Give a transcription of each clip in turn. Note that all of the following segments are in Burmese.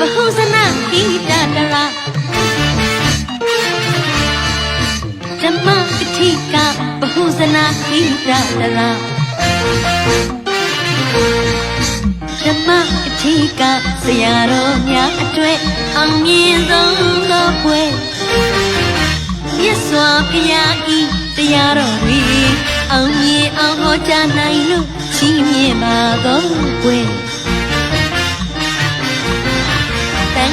ဘဟုဇနကိတတရာဓမ္မကတိကဘဟုဇနကိတတရာဓမ္မကတိကဆရာတော်များအတွေ့အောင်မြင်ဆုံးသောပွဲမြတ်စွာဘုရားဤတရားတော်တွေအောင်မြင်အောင်ဟောကြားနိုင်လို့ချီးမြှင့်ပါတော့ကွယ်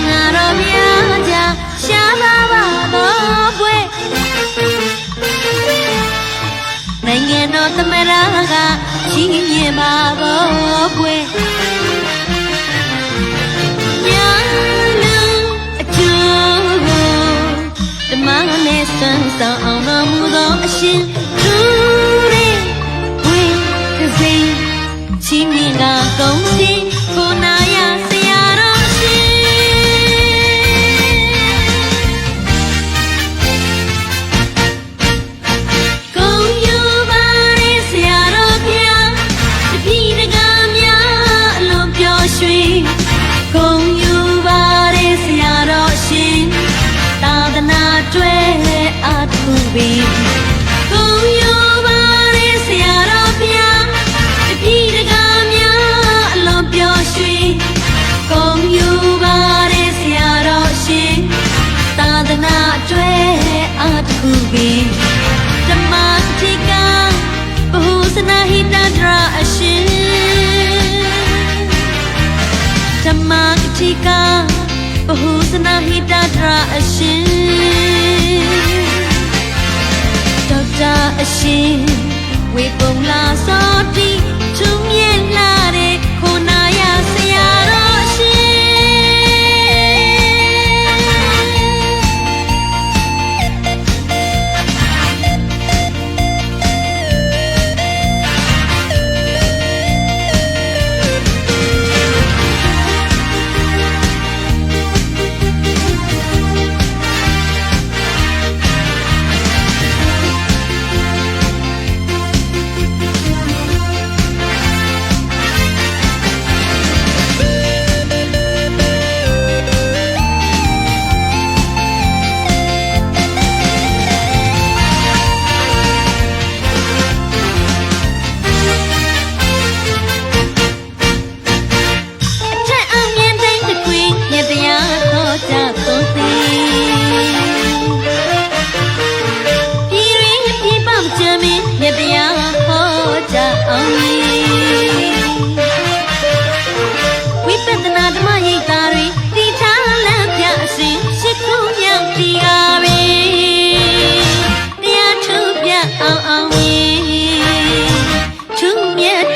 န်ဃာတော်များကြရှားပါပါသောပွဲနိုင်ငံတော်သမရကချီးမြှင့်ပါသောပွဲ အားထုတ်ပြီးကုံယူပါရဲ့ဆရာတော်ဖျားတပည့်တကားများအလွန်ပျော်ရွှင်ကုံယူပါရဲ့ဆရာတော်ရှင်သာသနာတွဲအားထုတ်ပြီးဓမ္မတိကဘုစနာဟိတဒရာအရှင်ဓမ္မတိကဘုစနာဟိတဒရာအရှင်ဒေါက် တာအရှင်ဝေပုံလာစောတိ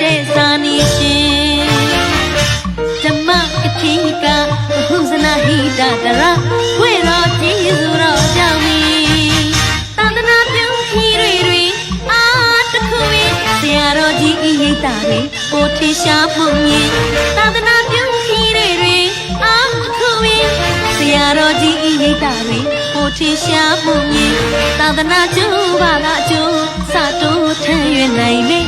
တ်တဲ့စာနီရှင်ဓမ္မအထီကဘုဇနာဟိတတရဝေရောကျေးဇူးတော်ကြောင့်မီသာသနာပြုခီတွေတွေအာတခုဝေဆရာတော်ကြီးဤရိတ်တာတွေပိုထေရှားမှုမြင်သာသနာပြုခီတွေတွေအာတခုဝေဆရာတော်ကြီးဤရိတ်တာတွေပိုထေရှားမှုမြင်သာသနာကျိုးဘာသာကျိုးစတိုးထမ်းရွယ်နိုင်လေ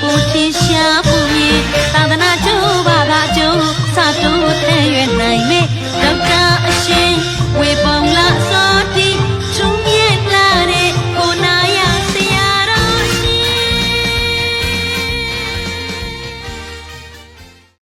ponte